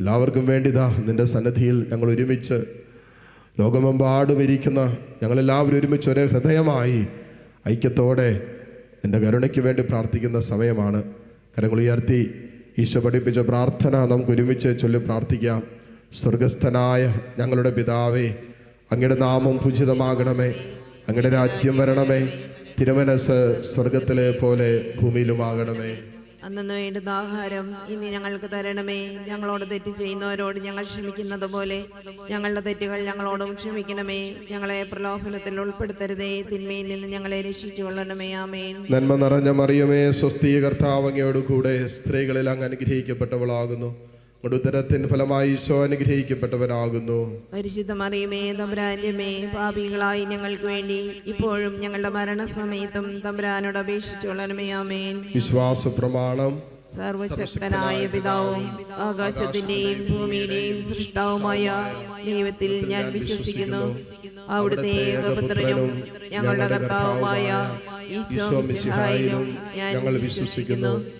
എല്ലാവർക്കും വേണ്ടിതാ നിന്റെ സന്നദ്ധിയിൽ ഞങ്ങൾ ഒരുമിച്ച് ലോകമെമ്പാടും ഇരിക്കുന്ന ഞങ്ങളെല്ലാവരും ഒരുമിച്ച് ഒരേ ഹൃദയമായി ഐക്യത്തോടെ നിന്റെ കരുണയ്ക്ക് വേണ്ടി പ്രാർത്ഥിക്കുന്ന സമയമാണ്. കരങ്ങൾ ഉയർത്തി ഈശോ പഠിപ്പിച്ച പ്രാർത്ഥന നമുക്ക് ഒരുമിച്ച് ചൊല്ലി പ്രാർത്ഥിക്കാം. സ്വർഗസ്ഥനായ ഞങ്ങളുടെ പിതാവേ അങ്ങയുടെ നാമം പൂജിതമാകണമേ അങ്ങയുടെ രാജ്യം വരണമേ തിരുമനസ് സ്വർഗത്തിലെ പോലെ ഭൂമിയിലുമാകണമേ. അന്നു വേണ്ടുന്ന ആഹാരം ഇനി ഞങ്ങൾക്ക് തരണമേ. ഞങ്ങളോട് തെറ്റ് ചെയ്യുന്നവരോട് ഞങ്ങൾ ക്ഷമിക്കുന്നത് പോലെ ഞങ്ങളുടെ തെറ്റുകൾ ഞങ്ങളോടും ക്ഷമിക്കണമേ. ഞങ്ങളെ പ്രലോഭനത്തിൽ ഉൾപ്പെടുത്തരുതേ. തിന്മയിൽ നിന്ന് ഞങ്ങളെ രക്ഷിച്ചു കൊള്ളണമേ ആമേൻ. നന്മ നിറഞ്ഞ മറിയമേ സ്വസ്തി കൂടെ സ്ത്രീകളിൽ അങ്ങ് അനുഗ്രഹിക്കപ്പെട്ടവളാകുന്നു. ഉത്തരത്തിൻ ഫലമായി ഈശോ അനുഗ്രഹിക്കപ്പെട്ടവനാകുന്നു. പരിശുദ്ധ മറിയമേ തമ്പുരാന്റെമേ പാപികളായി ഞങ്ങൾക്ക് വേണ്ടി ഇപ്പോഴും ഞങ്ങളുടെ മരണസമയത്തും തമ്പുരാനോട് അപേക്ഷിച്ചു കൊള്ളണമേ ആമേൻ. വിശ്വാസ പ്രമാണം സർവശക്തനായ പിതാവും ആകാശത്തിന്റെയും ഭൂമിയുടെയും സൃഷ്ടാവുമായ ദൈവത്തിൽ ഞാൻ വിശ്വസിക്കുന്നു. അവിടുത്തെ ഏകപുത്രനും ഞങ്ങളുടെ കർത്താവുമായ ഈശോ മിശിഹായിലും ഞാൻ വിശ്വസിക്കുന്നു.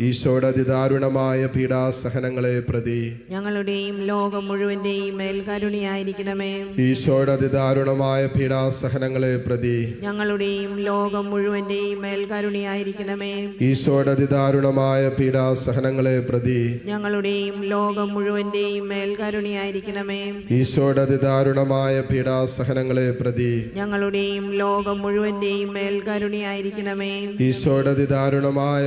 ഈശോയുടെ അതിദാരുണമായ പീഡാസഹനങ്ങളെ പ്രതി ഞങ്ങളുടെയും ലോകം മുഴുവന്റെയും മേൽകരുണിയായിരിക്കണമേ ഈശോയുടെ അതിദാരുണമായ പീഡാസഹനങ്ങളെ പ്രതി ഞങ്ങളുടെയും ലോകം മുഴുവന്റെയും മേൽകരുണിയായിരിക്കണമേ ഈശോയുടെ അതിദാരുണമായ പീഡാസഹനങ്ങളെ പ്രതി ഞങ്ങളുടെയും ലോകം മുഴുവന്റെയും മേൽകരുണിയായിരിക്കണമേ ഈശോയുടെ അതിദാരുണമായ പീഡാസഹനങ്ങളെ പ്രതി ഞങ്ങളുടെയും ലോകം മുഴുവന്റെയും മേൽകരുണിയായിരിക്കണമേ ഈശോയുടെ അതിദാരുണമായ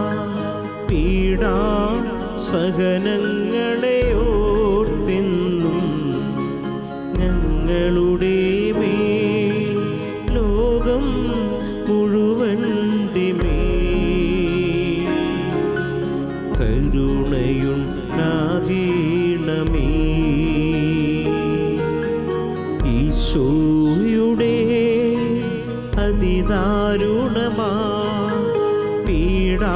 പീഡാ സഹനങ്ങളെ ഓർത്തെന്നും ഞങ്ങളുടെ മേൽ ഈശോയുടെ അതിദാരുണമാ പീഡാ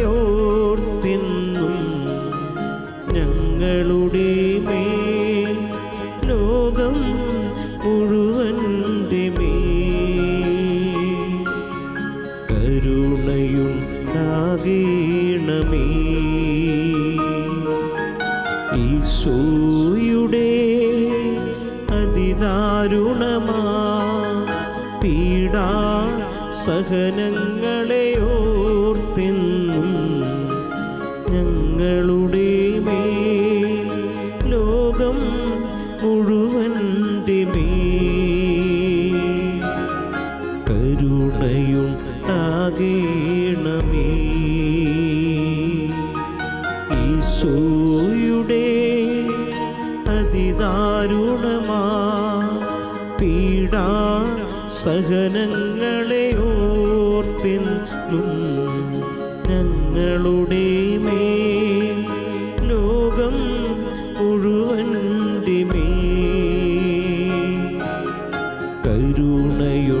ഞങ്ങളുടെ മേൽ ലോകം മുഴുവന്റെ മേൽ നാഗീണമേ ഈശോയുടെ അതിദാരുണമാ പീഡാ സഹനങ്ങളെ കരുണയുണ്ടാകേണമേ ഈശോയുടെ അതിദാരുണമാ പീഡാ സഹനങ്ങളെ ഓർത്തെന്നും ഞങ്ങളുടെ മേ ലോകം മുഴുവന്റെ കരുണയുണ്ടാകേണമേ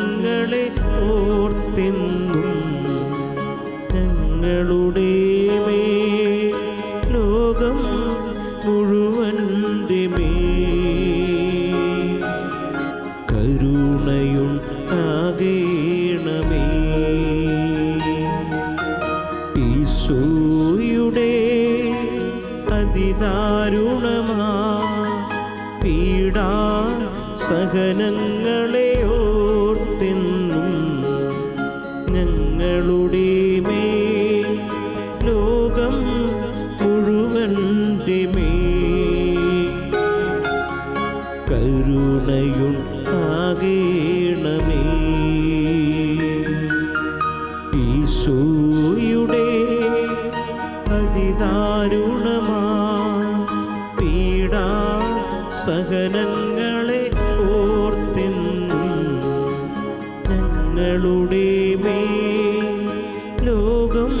ലോകം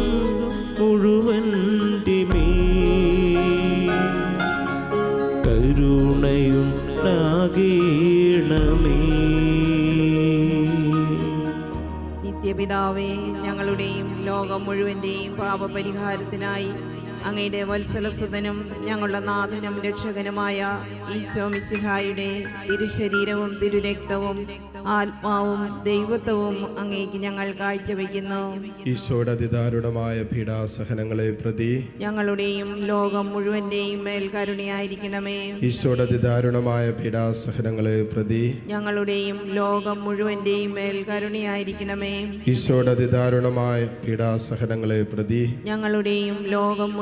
നിത്യപിതാവേ ഞങ്ങളുടെയും ലോകം മുഴുവന്റെയും പാപപരിഹാരത്തിനായി അങ്ങയുടെ വത്സലസുതനും ഞങ്ങളുടെ നാഥനും രക്ഷകനുമായ ഈശോ മിശിഹായുടെ തിരുശരീരവും തിരുരക്തവും ആത്മാവും ദൈവത്വവും അങ്ങേക്ക് ഞങ്ങൾ കാഴ്ചവെക്കുന്നു. ഈശോയുടെ അതിദാരുണമായ പീഡാസഹനങ്ങളെ പ്രതി ഞങ്ങളുടെയും ലോകം മുഴുവന്റെയും മേൽ കരുണയായിരിക്കണമേ. ഈശോയുടെ അതിദാരുണമായ പീഡാസഹനങ്ങളെ പ്രതി ഞങ്ങളുടെയും ലോകം മുഴുവന്റെയും മേൽ കരുണയായിരിക്കണമേ. ഈശോയുടെ അതിദാരുണമായ പീഡാസഹനങ്ങളെ പ്രതി ഞങ്ങളുടെയും ലോകം